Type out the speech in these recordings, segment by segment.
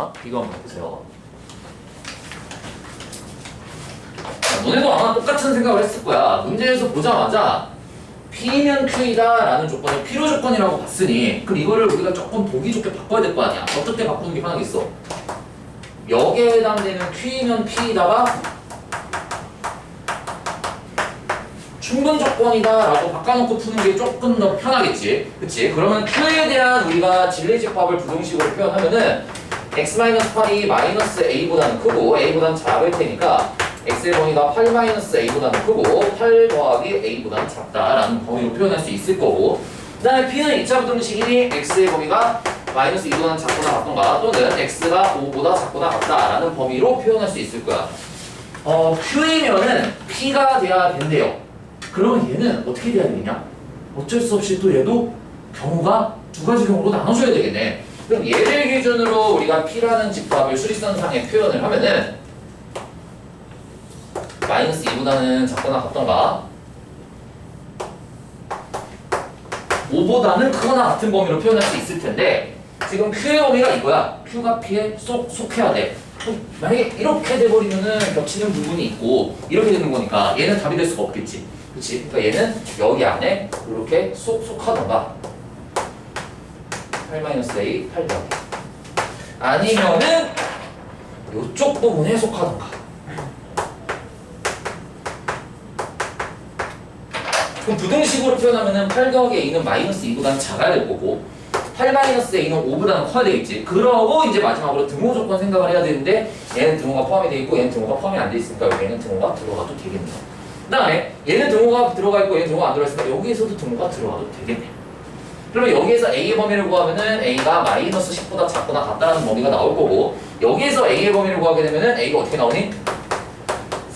아, 이거 한번 보세요. 자, 너네도 아마 똑같은 생각을 했을 거야. 문제에서 보자마자 P면 Q이다 라는 조건을 필요 조건이라고 봤으니 그럼 이거를 우리가 조금 보기 좋게 바꿔야 될 거 아니야. 어떻게 바꾸는 게 편하겠어? 여기에 해당되는 Q면 P다가 충분 조건이다 라고 바꿔놓고 푸는 게 조금 더 편하겠지. 그치? 그러면 Q에 대한 우리가 진리집합을 부동식으로 표현하면은 x-8이 마이너스 a보다는 크고 a보다는 작을 테니까 x의 범위가 8 마이너스 a보다는 크고 8 더하기 a보다는 작다라는 범위로 표현할 수 있을 거고 그 다음에 p는 2차 부등식이니 x의 범위가 마이너스 2보다는 작거나 같던가 또는 x가 5보다 작거나 같다라는 범위로 표현할 수 있을 거야 어, q이면은 p가 돼야 된대요 그러면 얘는 어떻게 돼야 되냐? 어쩔 수 없이 또 얘도 경우가 두 가지 경우로 나눠줘야 되겠네. 그럼 얘를 기준으로 우리가 P라는 집합을 수리선상에 표현을 하면은 마이너스 2보다는 작거나 같던가 5보다는 크거나 같은 범위로 표현할 수 있을 텐데 지금 Q의 범위가 이거야. Q가 P에 쏙 속해야 돼. 만약에 이렇게 돼버리면은 겹치는 부분이 있고 이렇게 되는 거니까 얘는 답이 될 수가 없겠지. 그치? 그러니까 얘는 여기 안에 이렇게 쏙 속하던가 8-A 8 더하기 아니면은 이쪽 부분에 속하던가. 그럼 부등식으로 표현하면은 8 더하기 A는 마이너스 2보다는 작아야 될 거고 8 마이너스 A는 5보다는 커야 되겠지. 그러고 이제 마지막으로 등호 조건 생각을 해야 되는데 얘는 등호가 포함이 돼 있고 얘는 등호가 포함이 안 돼 있으니까 여기에는 등호가 들어가도 되겠네요. 그 다음에 얘는 등호가 들어가 있고 얘는 등호가 안 들어가 있으니까 여기에서도 등호가 들어가도 되겠네요 그러면 여기에서 A의 범위를 구하면은 A가 마이너스 10보다 작거나 같다는 범위가 나올 거고 여기에서 A의 범위를 구하게 되면은 A가 어떻게 나오니?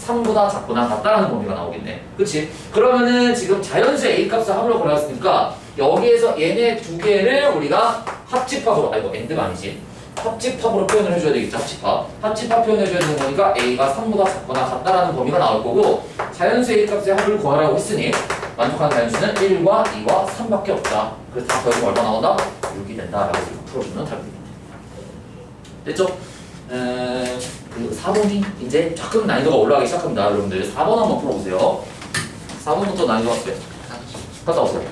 3보다 작거나 같다라는 범위가 나오겠네. 그치? 그러면은 지금 자연수 A 값을 합으로 걸었으니까 여기에서 얘네 두 개를 우리가 합집합으로, 아 이거 엔드가 아니지. 합집합으로 표현을 해줘야 되겠죠. 합집합. 합집합 표현해줘야 되는 거니까 A가 3보다 작거나 같다라는 범위가 나올 거고 자연수 A 값의 합을 구하라고 했으니 만족하는 자연수는 1과 2와 3밖에 없다. 그래서 다 더해서 얼마 나온다? 6이 된다라고 답이 됩니다. 됐죠? 에, 그 4번이 이제 조금 난이도가 올라가기 시작합니다. 여러분들 4번 한번 풀어보세요. 4번부터 난이도가 어때요? 갔다 오세요.